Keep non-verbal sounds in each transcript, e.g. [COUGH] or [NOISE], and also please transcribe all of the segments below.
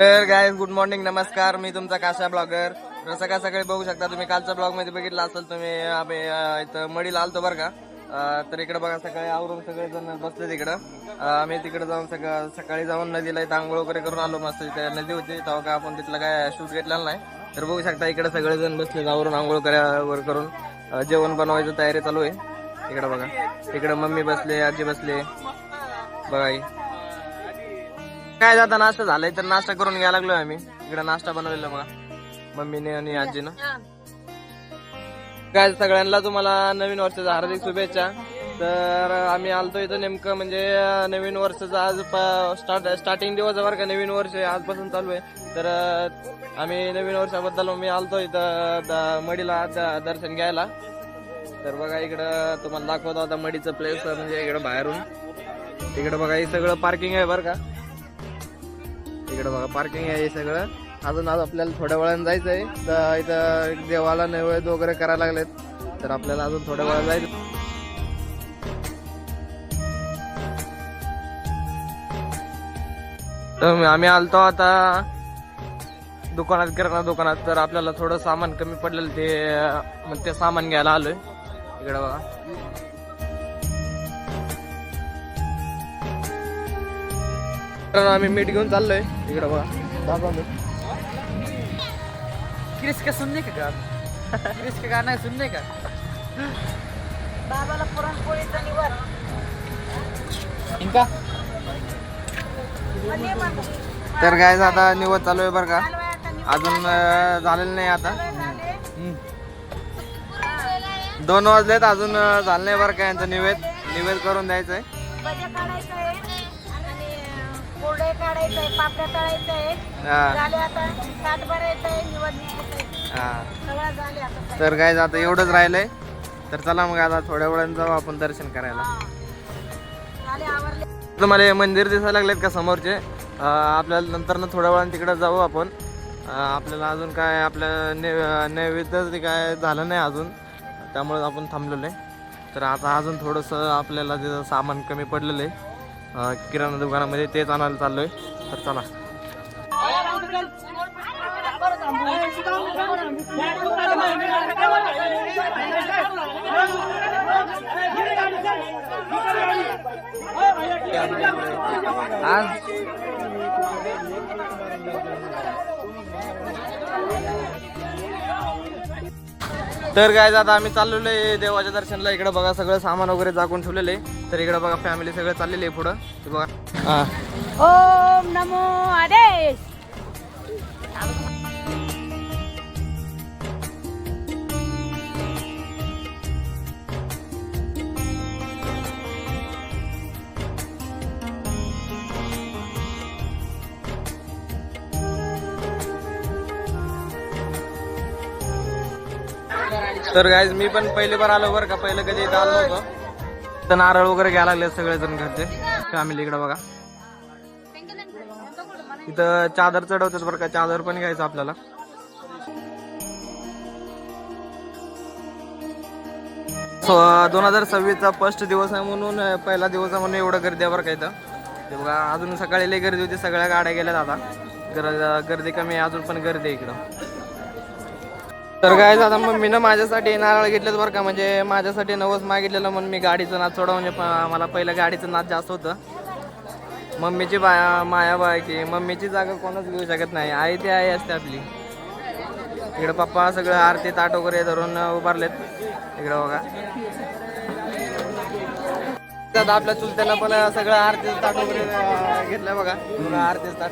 तर guy good morning नमस्कार. मी तुमचा काशा ब्लॉगर सकाळ सकाळी बघू शकता तुम्ही कालच्या ब्लॉगमध्ये बघितलं असेल तुम्ही आम्ही अं, इथं मडीला आलतो बरं का. अं, तर इकडे बघा सकाळी आवरून सगळे जण बसले तिकडं अं, आम्ही तिकडे जाऊन सकाळ सकाळी जाऊन नदीला इथं आंघोळ वगैरे करून आलो मस्त. तिथे नदी होती तेव्हा का आपण तिथलं काय शूट घेतलेलं नाही. तर बघू शकता इकडे सगळे जण बसले आवरून आंघोळ करा वर करून जेवण बनवायची तयारी चालू आहे. इकडे बघा. इकडे मम्मी बसले आजी बसले. बघा. काय जाता नाश्ता झालाय तर नाश्ता करून घ्यायला लागलोय आम्ही. इकडे नाश्ता बनवलेला बघा. मम्मीने आणि आजीनं. काय सगळ्यांना तुम्हाला नवीन वर्षाच्या हार्दिक शुभेच्छा. तर आम्ही आलतो इथं नेमकं म्हणजे नवीन वर्षाचं आज स्टार्ट स्टार्टिंग दिवस आहे बरं का नवीन वर्ष आजपासून चालू आहे. तर आम्ही नवीन वर्षाबद्दल मी आलतो इथं मडीला दर्शन घ्यायला. तर बघा इकडं तुम्हाला दाखवतो आता मडीचं प्लेस म्हणजे इकडं बाहेरून. इकडं बघा हे सगळं पार्किंग आहे बरं का. इकडं बघा पार्किंग आहे हे सगळं. अजून आज आपल्याला थोड्या वेळानं जायचं आहे तर इथं देवाला नैवेद्य वगैरे करायला लागलेत. तर आपल्याला अजून थोड्या वेळा जायचं तर आम्ही आलतो आता दुकानात किराणा दुकानात. तर आपल्याला थोडं सामान कमी पडलेलं ते मग ते सामान घ्यायला आलोय. इकडे बघा. तर आम्ही मीठ घेऊन चाललोय. इकडे बघा. क्रिस का सुनने का गाना क्रिस का गाना है सुनने का? बाबाला पुरणपोळीचा निवड इनका तर काय आता निवड चालू आहे बरं का. अजून झालेलं नाही आता. दोन वाजलेत अजून झालं नाही बरं का यांचं निवेद. निवेद करून द्यायचं आहे तर काय आता एवढंच राहिलंय. तर चला मग आता थोड्या वेळानं जाऊ आपण दर्शन करायला. तुम्हाला हे मंदिर दिसायला लागलेत का समोरचे? आपल्याला नंतर ना थोड्या वेळाने तिकडे जाऊ आपण. आपल्याला अजून काय आपल्या ने नैवेद्य काय झालं नाही अजून. त्यामुळे आपण थांबलेलो आहे. तर आता अजून थोडंसं आपल्याला तिथं सामान कमी पडलेलं आहे. किराणा दुकानामध्ये तेच आणायला चाललो आहे तर चला. आज तर काय आता आम्ही चाललेलो आहे देवाच्या दर्शनला. इकडे बघा सगळं सामान वगैरे जागून ठेवलेलं आहे. तर इकडे बघा फॅमिली सगळं चाललेली आहे पुढं. बघा. ओम नमो आदेश. तर गायज मी पण पहिली बार आलो बरं का. पहिलं कधी इथं आलो होतो तर नारळ वगैरे घ्यायला लागले सगळेजण घरचे. फॅमिली इकडे बघा. इथं चादर चढवतात बरं का. चादर पण घ्यायचं आपल्याला. दोन हजार सव्वीसचा फर्स्ट दिवस आहे म्हणून पहिला दिवस आहे म्हणून एवढं गर्दी आहे बरं का इथं. ते बघा अजून सकाळी लई गर्दी होती. सगळ्या गाड्या गेल्या आता. गर्दी कमी आहे. अजून पण गर्दी आहे इकडं. तर काय आता मम्मीनं माझ्यासाठी नारळ घेतलेत बरं का. म्हणजे माझ्यासाठी नवस मागितलेलं म्हणून मी गाडीचं नाच सोडा म्हणजे मला पहिलं गाडीचं नाच जास्त होतं. मम्मीची बाया माया बाय की मम्मीची जागा कोणच घेऊ शकत नाही. आई ती आई असते आपली. इकडे पप्पा सगळं आरती ताट वगैरे धरून उभारलेत. इकडे बघा. त्यात आपल्या चुलत्याला पण सगळं आरतीचं ताट वगैरे बघा. बघा आरतीचं ताट.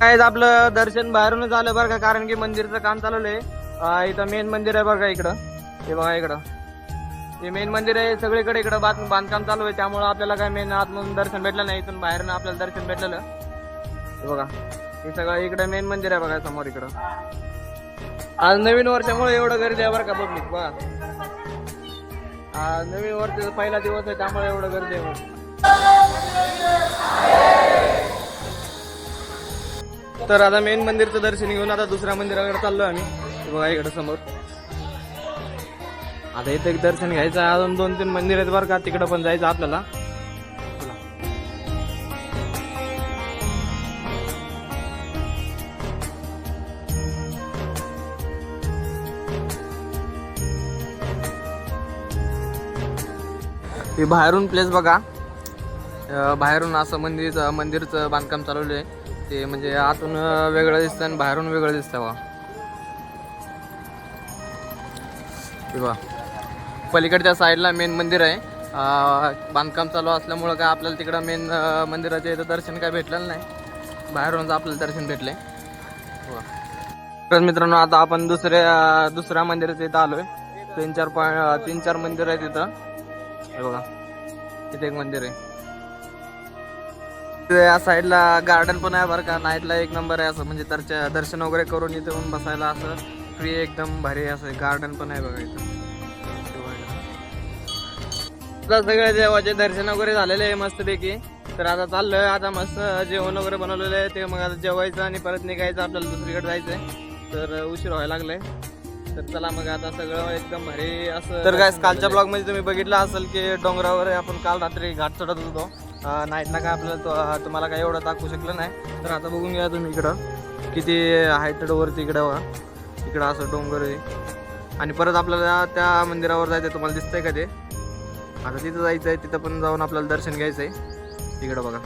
काय आपलं दर्शन बाहेरूनच आलं बरं का कारण की मंदिरचं काम चालवलंय इथं मेन मंदिर आहे बरं का इकडं. हे बघा इकडं. हे मेन मंदिर आहे सगळीकडे इकडं बांध बांधकाम चालू आहे त्यामुळं आपल्याला काय मेन आतमधून दर्शन भेटलं नाही इथून बाहेरनं आपल्याला दर्शन भेटलेलं. हे बघा हे सगळं इकडे मेन मंदिर आहे बघा समोर इकडं. आज नवीन वर्षामुळे एवढं गर्दी आहे बरं का पब्लिक बघा. आज नवीन वर्षाचा पहिला दिवस आहे त्यामुळे एवढं गर्दी आहे तर आता मेन मंदिरचं दर्शन घेऊन आता दुसऱ्या मंदिराकडे चाललो आम्ही. बघा इकडं समोर. आता इथे एक दर्शन घ्यायचं अजून दोन तीन मंदिर आहेत बरं का. तिकडं पण जायचं आपल्याला. हे बाहेरून प्लेस बघा. बाहेरून असं मंदिरचं मंदिरचं बांधकाम चालवलं आहे. ते म्हणजे आतून वेगळं दिसतं आणि बाहेरून वेगळं दिसतं बा पलीकडच्या साईडला मेन मंदिर आहे. बांधकाम चालू असल्यामुळं काय आपल्याला तिकडं मेन मंदिराच्या इथं दर्शन काय भेटलेलं नाही. बाहेरूनच आपल्याला दर्शन भेटलंय बघा. तर मित्रांनो आता आपण दुसऱ्या दुसऱ्या मंदिराच्या इथं आलोय. तीन चार पॉईंट तीन चार मंदिर आहेत तिथं हे बघा. तिथे एक मंदिर आहे. या साईडला गार्डन पण आहे बरं का. नाईटला एक नंबर आहे असं. म्हणजे दर्शन दर्शन वगैरे करून इथे येऊन बसायला असं फ्री एकदम भारी आहे असं गार्डन पण आहे बघा इथं. आता सगळे देवाचे दर्शन वगैरे झालेले आहे मस्तपैकी. तर आता चाललोय आता मस्त जेवण वगैरे बनवलेलं आहे. ते मग आता जेवायचं आणि परत निघायचं आपल्याला दुसरीकडे जायचंय. तर उशीर व्हायला लागलाय. तर चला मग आता सगळं एकदम भारी असं तर काय कालच्या ब्लॉगमध्ये तुम्ही बघितलं असेल की डोंगरावर आपण काल रात्री घाट चढत होतो. नाईटला काय आपल्याला तुम्हाला काय एवढं दाखवू शकलं नाही. तर आता बघून घ्या तुम्ही इकडं. किती हायटेड वरती इकडं बघा. इकडं असं डोंगर आहे. आणि परत आपल्याला त्या मंदिरावर जायचं तुम्हाला दिसतंय का ते? आता तिथं जायचं आहे तिथं पण जाऊन आपल्याला दर्शन घ्यायचं आहे तिकडं बघा.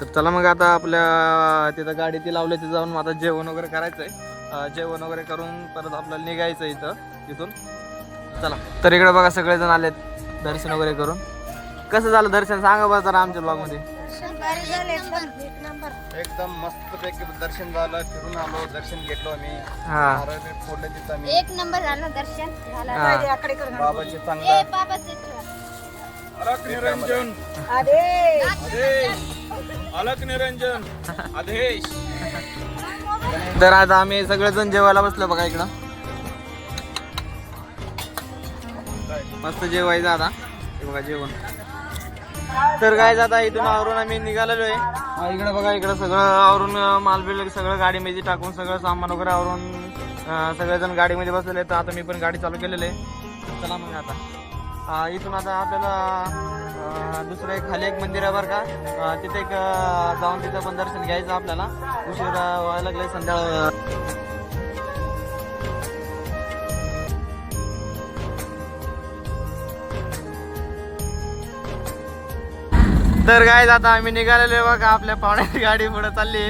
तर चला मग आता आपल्या तिथं गाडी ती लावली तिथं जाऊन आता जेवण वगैरे करायचं आहे जेवण वगैरे करून परत आपल्याला निघायचं आहे इथं तिथून. चला. तर इकडे बघा सगळेजण आलेत दर्शन वगैरे करून. कसं झालं दर्शन? सांगा बरं जरा आमच्या ब्लॉगमध्ये एकदम एक नंबर. एकदम मस्त पैकी दर्शन झालं फिरून आलो दर्शन घेतलो आम्ही. हा. फोडले तिथं आम्ही. एक नंबर झालं दर्शन झालं. बाबाचे चांगलं. अलक निरंजन. अलक निरंजन. आदेश. तर आता आम्ही सगळेजण जेवायला बसलो बघा इकडं. मस्त जेवायचं आता. बघा जेवण. तर काय आता इथून आवरून आम्ही निघालेलो आहे. इकडे बघा इकडं सगळं आवरून मालबिल सगळं गाडीमध्ये टाकून सगळं सामान वगैरे आवरून सगळेजण गाडीमध्ये बसलेले तर आता मी पण गाडी चालू केलेली आहे. चला मग आता. इथून आता आपल्याला दुसरं एक खाली एक मंदिर आहे बरं का. तिथे एक जाऊन तिथं पण दर्शन घ्यायचं आपल्याला. उशीर व्हायला लागले संध्याकाळ. तर काय आता आम्ही निघालेलो आहे बघा आपल्या पाहुण्याची गाडी पुढे चालली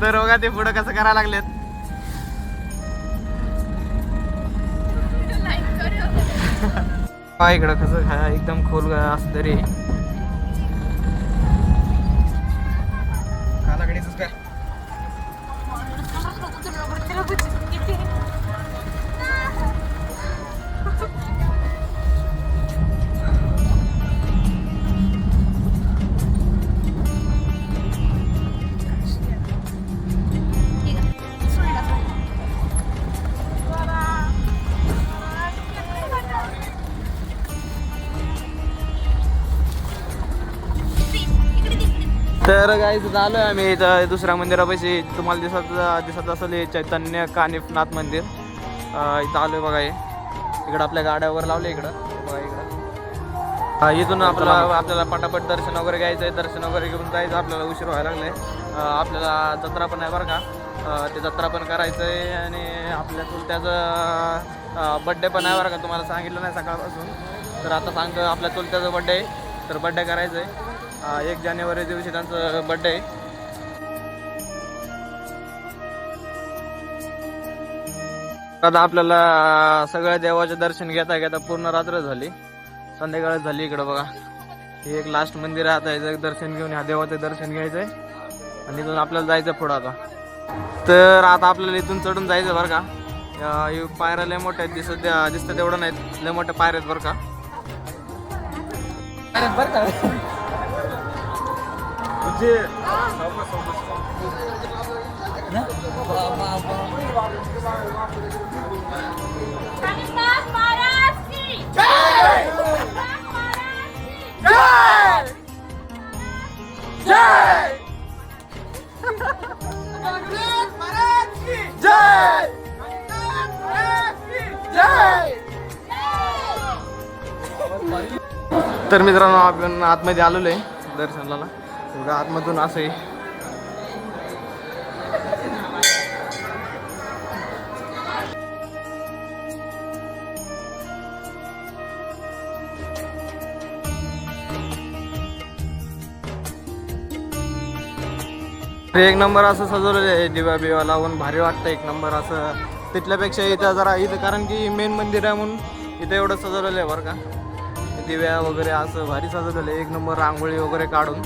तर बघा ते पुढे कसं करायला लागलेत. इकडं कसं खा एकदम खोल असं तर कानाकडीच आलो आहे आम्ही इथं दुसऱ्या मंदिरापाशी. तुम्हाला दिसत दिसत असेल हे चैतन्य कानिफनाथ मंदिर. इथं आलो आहे बघा हे. इकडं आपल्या गाड्या वगैरे लावले इकडं. बघा इकडं. हा, इथून आपल्याला आपल्याला पटापट दर्शन वगैरे घ्यायचं आहे दर्शन वगैरे घेऊन जायचं. आपल्याला उशीर व्हायला लागला आहे आपल्याला जत्रा पण आहे बरं का. ते जत्रा पण करायचं आहे आणि आपल्या चुलत्याचं बड्डे पण आहे बरं का. तुम्हाला सांगितलं नाही सकाळपासून. तर आता सांगतो आपल्या चुलत्याचा बड्डे आहे. तर बड्डे करायचं आहे एक जानेवारी दिवशी त्यांचं बड्डे आहे आता आपल्याला सगळ्या देवाचे दर्शन घेता घेता पूर्ण रात्र झाली. संध्याकाळ झाली इकडं बघा. हे एक लास्ट मंदिर आहे आता याचं दर्शन घेऊन ह्या देवाचं दर्शन घ्यायचंय. आणि इथून आपल्याला जायचं पुढं आता. तर आता आपल्याला इथून चढून जायचं बरं का. पायऱ्या लय मोठ्या आहेत दिसत दिसतं तेवढं नाहीत. लय मोठ्या पायऱ्या आहेत बरं का. अरे तर मित्रांनो आपण आतमध्ये आलेलो आहे दर्शनाला. बघा आतमधून असं आहे एक नंबर असं सजवलेलं आहे दिवा बिवा लावून भारी वाटतं एक नंबर असं. तिथल्यापेक्षा इथं जरा इथं कारण की मेन मंदिर आहे म्हणून इथं एवढं सजवलेलं आहे बरं का. दिव्या वगैरे असं भारी सजवलेलं आहे. एक नंबर रांगोळी वगैरे काढून.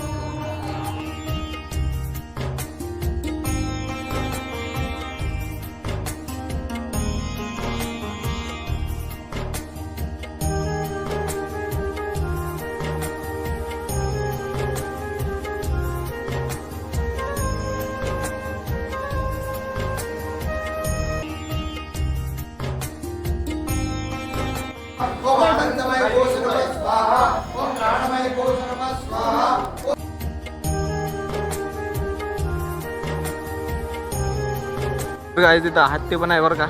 काय तिथं हत्ती पण आहे बरं का.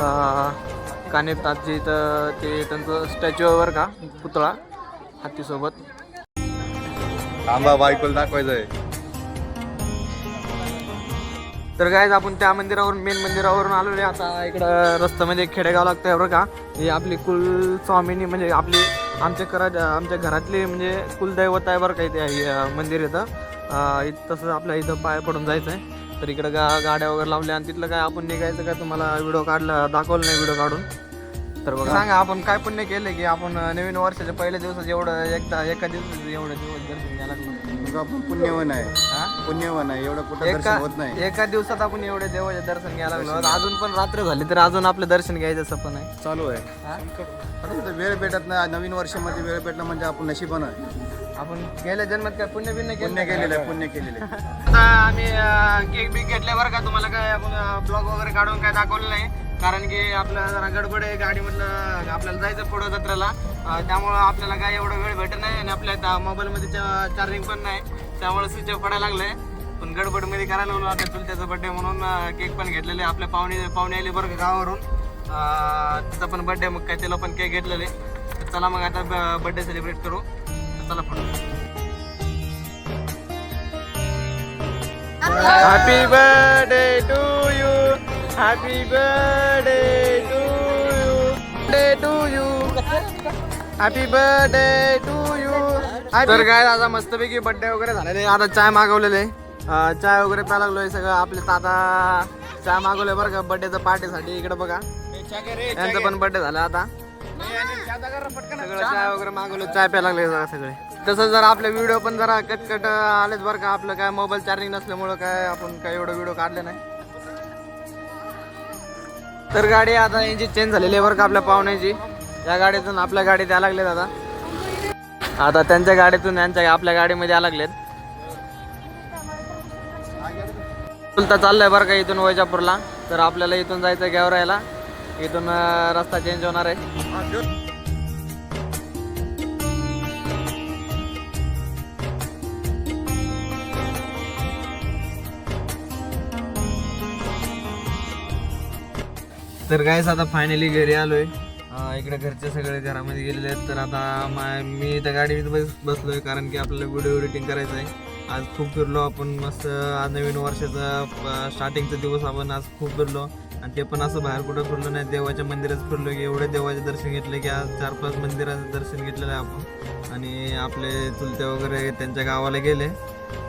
अं, कानिपनाथची इथं ते त्यांचं स्टॅच्यू आहे बरं का पुतळा हत्तीसोबत थांबा बायकोला दाखवायचंय. तर काय आपण त्या मंदिरावरून मेन मंदिरावरून आलेलो आहे. आता इकडं रस्त्यामध्ये खेडेगाव लागतंय बरं का. ही आपली कुल स्वामिनी म्हणजे आपली आमच्या करा आमच्या घरातली म्हणजे कुलदैवत आहे बरं का इथे मंदिर इथं. इथं तसं आपल्या इथं पाय पडून जायचं आहे तर इकडं गा गाड्या वगैरे लावल्या आणि तिथलं काय आपण निघायचं काय तुम्हाला व्हिडिओ काढला दाखवलं नाही व्हिडिओ काढून. तर बघा. सांगा आपण काय पुण्य केलं की आपण नवीन वर्षाच्या पहिल्या दिवसात एवढं एकदा एका दिवसात एवढं दिवस दर्शन घ्यायला लागलो. आपण पुण्यवन आहे. हा? पुण्यवन आहे. एवढं कुठं एका दर्शन होत नाही. एका दिवसात आपण एवढे देवाचे दर्शन घ्यायला लागलो. अजून पण रात्र झाली तर अजून आपलं दर्शन घ्यायचं सपन आहे. चालू आहे. हा? वेळ भेटत नाही. नवीन वर्षामध्ये वेळ भेटला म्हणजे आपण नशिबान आहे. आपण गेल्या जन्मात काय पुण्य बिण्य पुण्य केलेलं आहे पुण्य केलेलं आहे. [LAUGHS] आता आम्ही केक बिक घेतले बरं का तुम्हाला काय आपण ब्लॉग वगैरे काढून काय दाखवलं नाही. कारण की आपलं जरा गडबड आहे गाडीमधलं आपल्याला जायचं पुढं जत्रेला. त्यामुळं आपल्याला काय एवढं वेळ भेटत नाही आणि आपल्या मोबाईलमध्ये चार्जिंग पण नाही. त्यामुळे स्विच ऑफ पडायला लागलंय. पण गडबडमध्ये करायला लागलो आता चुलत्याचा बड्डे म्हणून केक पण घेतलेले आपल्या पाहुणे पाहुणे आले बरं का गावावरून. तिचा पण बड्डे मग काय तिला पण केक घेतलेले चला मग आता बड्डे सेलिब्रेट करू. चला पुढे. Happy birthday to you happy birthday to you day to you happy birthday to you तर काय आता मस्तपैकी बर्थडे वगैरे झालेले आता चाय मागवलेले चाय वगैरे प्या लागलोय सगळं. आपले ताता चाय मागवले बरं का बर्थडेचं पार्टीसाठी इकडे बघा. यांचा पण बर्थडे झाला आता. सगळं चाय वगैरे मागवलं चाय लागले जरा सगळे. तसं जरा आपले व्हिडिओ पण जरा कटकट आलेच बरं का. आपलं काय मोबाईल चार्जिंग नसल्यामुळं काय आपण काय एवढं व्हिडिओ काढले नाही. तर गाडी आता यांची चेंज झालेली आहे बरं का आपल्या पाहुण्याची. या गाडीतून आपल्या गाडीत यायला लागलेत आता. आता त्यांच्या गाडीतून यांच्या आपल्या गाडीमध्ये यायला लागलेत. चुलता चाललंय बरं का इथून वैजापूरला. तर आपल्याला इथून जायचं गॅवरायला. इथून रस्ता चेंज होणार आहे. तर कायच आता फायनली घरी आलोय. इकडे घरचे सगळे घरामध्ये गेलेले आहेत. तर आता मी त्या गाडीत बस बसलोय कारण की आपल्याला व्हिडिओ एडिटिंग करायचं आहे. आज खूप फिरलो आपण मस्त आज नवीन वर्षाचा स्टार्टिंगचा दिवस आपण आज खूप फिरलो. आणि ते पण असं बाहेर कुठं फिरलो नाही देवाच्या मंदिरात फिरलो की एवढे देवाचे दर्शन घेतले की आज चार पाच मंदिराचं दर्शन घेतलेलं आहे आपण. आणि आपले चुलते वगैरे त्यांच्या गावाला गेले.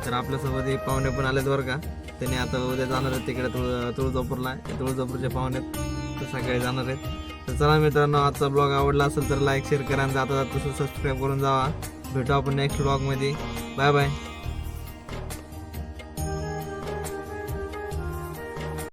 तर आपल्यासोबत हे पाहुणे पण आलेत बरं का. त्यांनी आता उद्या जाणार आहेत तिकडे तुळ तुळजापूरला. तुळजापूरचे पाहुणे आहेत, ते सकाळी जाणार आहेत. तर चला मित्रांनो आजचा ब्लॉग आवडला असेल तर लाईक शेअर करा आणि जाता जाता तसं सबस्क्राईब करून जावा. भेटू आपण नेक्स्ट ब्लॉगमध्ये बाय बाय